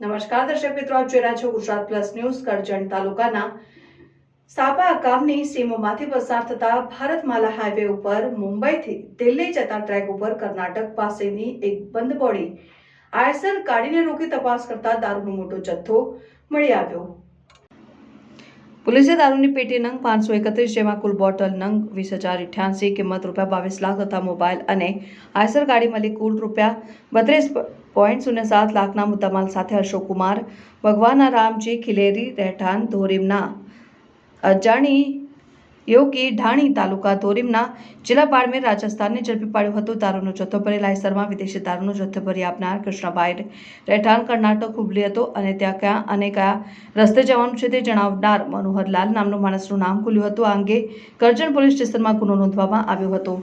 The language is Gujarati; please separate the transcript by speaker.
Speaker 1: નમસ્કાર દર્શક મિત્રો, આપ જોઈ રહ્યા છો ગુજરાત પ્લસ ન્યૂઝ, કરજણ તાલુકાના સાપા ગામની સીમોમાંથી પસાર થતા ભારતમાલા હાઈવે ઉપર મુંબઈથી દિલ્હી જતા ટ્રેક ઉપર કર્ણાટક પાસેની એક બંધ બોડી આયસર ગાડીને રોકી તપાસ કરતા દારૂનો મોટો જથ્થો મળી આવ્યો. પોલીસે દારૂની પેટી નંગ પાંચસો એકત્રીસ જેમાં કુલ બોટલ નંગ વીસ હજાર અઠ્યાસી કિંમત રૂપિયા બાવીસ લાખ તથા મોબાઈલ અને આયસર ગાડી મળી કુલ રૂપિયા બત્રીસ પોઈન્ટ શૂન્ય સાત લાખના મુદ્દામાલ સાથે અશોકકુમાર, ભગવાન રામજી ખિલેરી રહેઠાણ ધોરીમના, અજાણી યોગી ઢાણી તાલુકા ધોરીમના જિલ્લા બાડમેર રાજસ્થાનને ઝડપી પાડ્યો હતો. તારોનો જથ્થો ભરેલ આયસરમાં વિદેશી તારોનો જથ્થો ભરી આપનાર કૃષ્ણભાઈ રહેઠાણ કર્ણાટક હુબલી હતો અને ત્યાં ક્યાં અને કયા રસ્તે જવાનું છે તે જણાવનાર મનોહરલાલ નામનો માણસનું નામ ખુલ્યું હતું. આ અંગે કરજણ પોલીસ સ્ટેશનમાં ગુનો નોંધવામાં આવ્યો હતો.